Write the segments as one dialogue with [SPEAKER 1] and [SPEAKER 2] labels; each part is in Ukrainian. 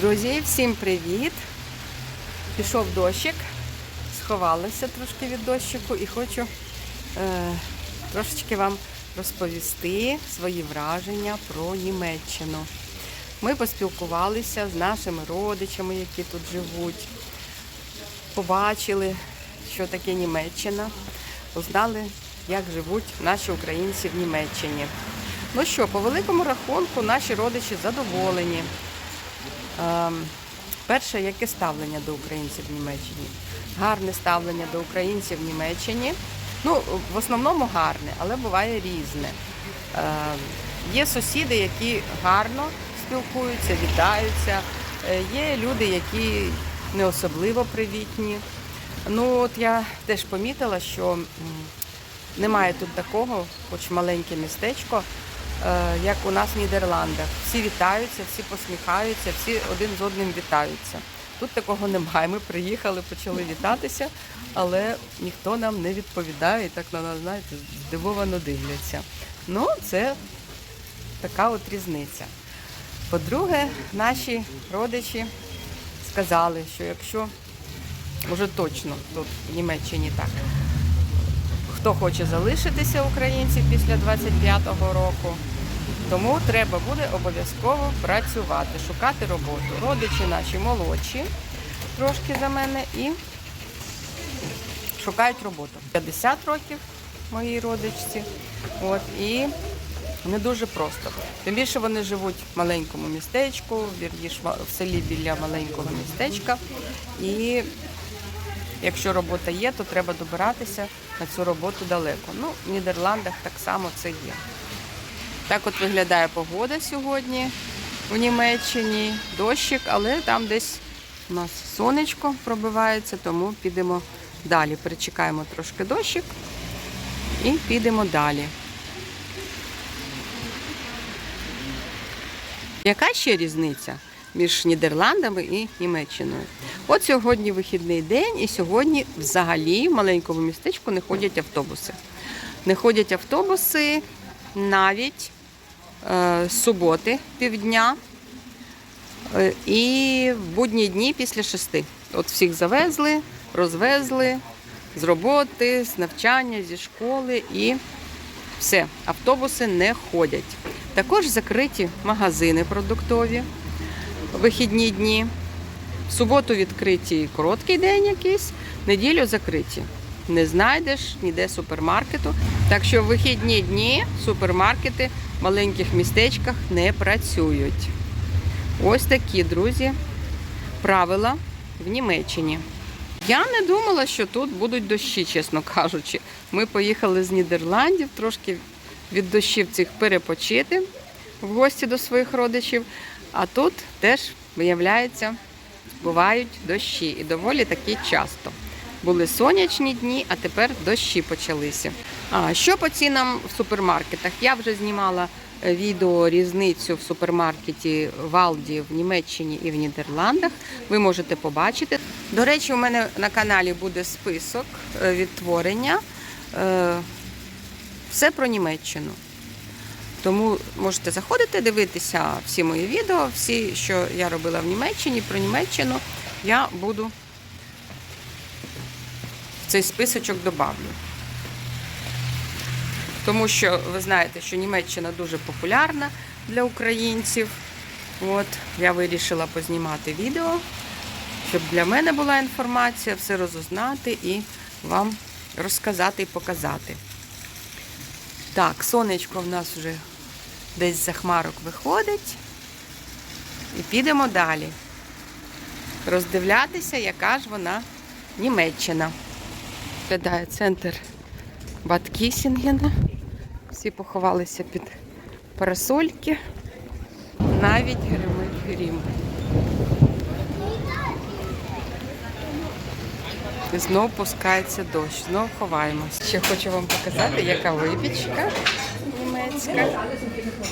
[SPEAKER 1] Друзі, всім привіт! Пішов дощик, сховалася трошки від дощику і хочу е, трошечки вам розповісти свої враження про Німеччину. Ми поспілкувалися з нашими родичами, які тут живуть, побачили, що таке Німеччина, узнали, як живуть наші українці в Німеччині. Ну що, по великому рахунку, наші родичі задоволені. Ем, Перше, яке ставлення до українців в Німеччині? Гарне ставлення до українців в Німеччині. Ну, в основному гарне, але буває різне. Ем, Є сусіди, які гарно спілкуються, вітаються. Е, Є люди, які не особливо привітні. Ну, от я теж помітила, що немає тут такого, хоч маленьке містечко, як у нас в Нідерландах. Всі вітаються, всі посміхаються, всі один з одним вітаються. Тут такого немає. Ми приїхали, почали вітатися, але ніхто нам не відповідає і так на нас, знаєте, здивовано дивляться. Ну, це така от різниця. По-друге, наші родичі сказали, що якщо вже точно тут в Німеччині так, хто хоче залишитися українців після 25-го року, тому треба буде обов'язково працювати, шукати роботу. Родичі наші молодші, трошки за мене, і шукають роботу. 50 років моїй родичці. От, і не дуже просто. Тим більше вони живуть в маленькому містечку, вірніш, в селі біля маленького містечка. І якщо робота є, то треба добиратися на цю роботу далеко. Ну, в Нідерландах так само це є. Так от виглядає погода сьогодні у Німеччині. Дощик, але там десь у нас сонечко пробивається, тому підемо далі. Перечекаємо трошки дощик і підемо далі. Яка ще різниця між Нідерландами і Німеччиною? От сьогодні вихідний день, і сьогодні взагалі в маленькому містечку не ходять автобуси. Не ходять автобуси навіть е, з суботи півдня е, і в будні дні після шести. От всіх завезли, розвезли з роботи, з навчання, зі школи і все, автобуси не ходять. Також закриті магазини продуктові вихідні дні. В суботу відкриті короткий день якийсь, неділю закриті. Не знайдеш ніде супермаркету. Так що в вихідні дні супермаркети в маленьких містечках не працюють. Ось такі, друзі, правила в Німеччині. Я не думала, що тут будуть дощі, чесно кажучи. Ми поїхали з Нідерландів трошки від дощів цих перепочити в гості до своїх родичів. А тут теж, виявляється, бувають дощі і доволі таки часто. Були сонячні дні, а тепер дощі почалися. А що по цінам в супермаркетах? Я вже знімала е, відео різницю в супермаркеті в Алді в Німеччині і в Нідерландах. Ви можете побачити. До речі, у мене на каналі буде список е, відтворення. Е, Все про Німеччину. Тому можете заходити, дивитися всі мої відео, всі, що я робила в Німеччині, про Німеччину, я буду цей списочок добавлю. Тому що ви знаєте, що Німеччина дуже популярна для українців. От, я вирішила познімати відео, щоб для мене була інформація, все розузнати і вам розказати і показати. Так, сонечко в нас вже десь за хмарок виходить. І підемо далі. Роздивлятися, яка ж вона Німеччина. Виглядає центр Баткісінгена. Всі поховалися під парасольки. Навіть гримить грім. І знов пускається дощ, знов ховаємось. Ще хочу вам показати, яка випічка німецька.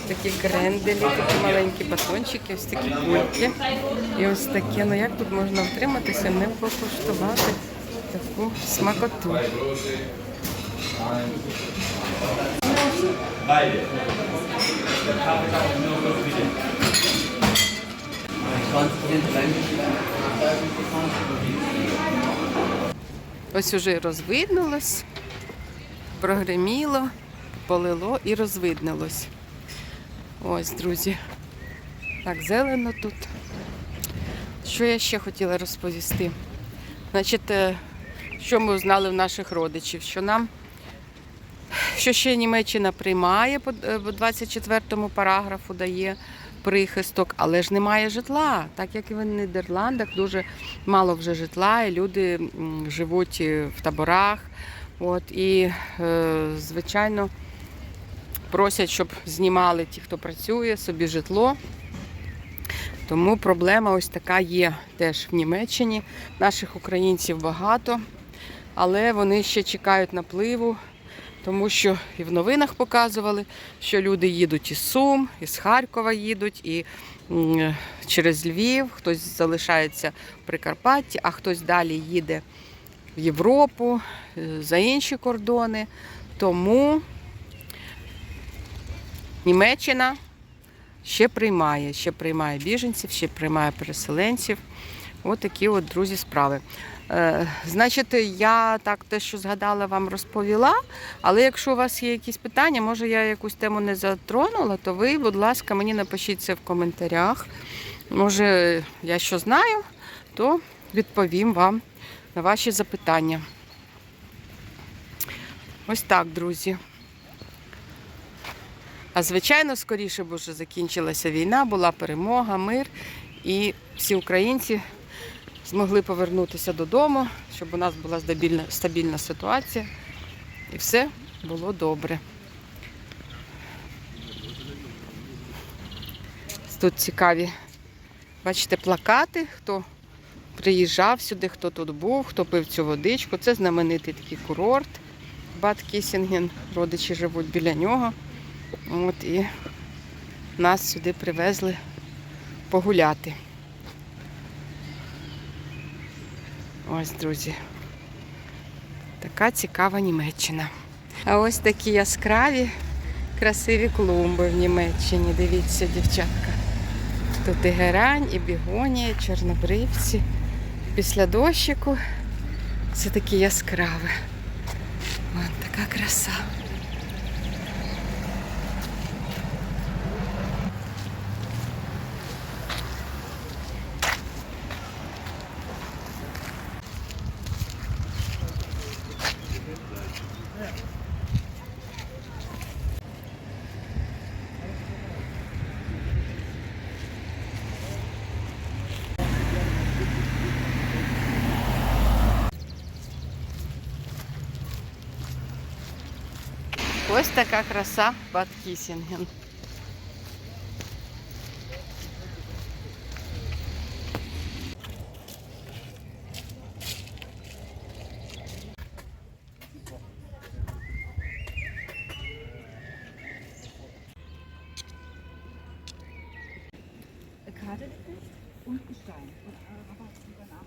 [SPEAKER 1] Такі кренделі, такі маленькі батончики, ось такі кульки. І ось таке, ну як тут можна втриматися, не покуштувати таку смакоту. Ось уже розвиднулось, прогреміло, полило і розвиднилось. Ось, друзі. Так, зелено тут. Що я ще хотіла розповісти? Значить, е, що ми узнали в наших родичів? Що нам, що ще Німеччина приймає по е, по 24 параграфу, дає прихисток, але ж немає житла. Так як і в Нідерландах, дуже мало вже житла, і люди живуть е, в таборах. От, і, е, звичайно, просять, щоб знімали ті, хто працює, собі житло. Тому проблема ось така є теж в Німеччині. Наших українців багато, але вони ще чекають напливу, тому що і в новинах показували, що люди їдуть із Сум, із Харкова їдуть, і через Львів, хтось залишається в Прикарпатті, а хтось далі їде в Європу, е, за інші кордони. Тому Німеччина ще приймає, ще приймає біженців, ще приймає переселенців. От такі от, друзі, справи. Е, значить, я так те, що згадала, вам розповіла. Але якщо у вас є якісь питання, може я якусь тему не затронула, то ви, будь ласка, мені напишіть це в коментарях. Може, я що знаю, то відповім вам на ваші запитання. Ось так, друзі. А звичайно, скоріше б вже закінчилася війна, була перемога, мир, і всі українці змогли повернутися додому, щоб у нас була стабільна, стабільна ситуація, і все було добре. Тут цікаві, бачите, плакати, хто приїжджав сюди, хто тут був, хто пив цю водичку. Це знаменитий такий курорт Бад Кісінген. Родичі живуть біля нього. От і нас сюди привезли погуляти. Ось, друзі. Така цікава Німеччина. А ось такі яскраві, красиві клумби в Німеччині. Дивіться, дівчатка. Тут і герань, і бігонія, і чорнобривці. Після дощику це такі яскраві. Вон така краса. Ось така краса Бад Кісінген.
[SPEAKER 2] Karte gekriegt und einen Und, äh, aber, aber,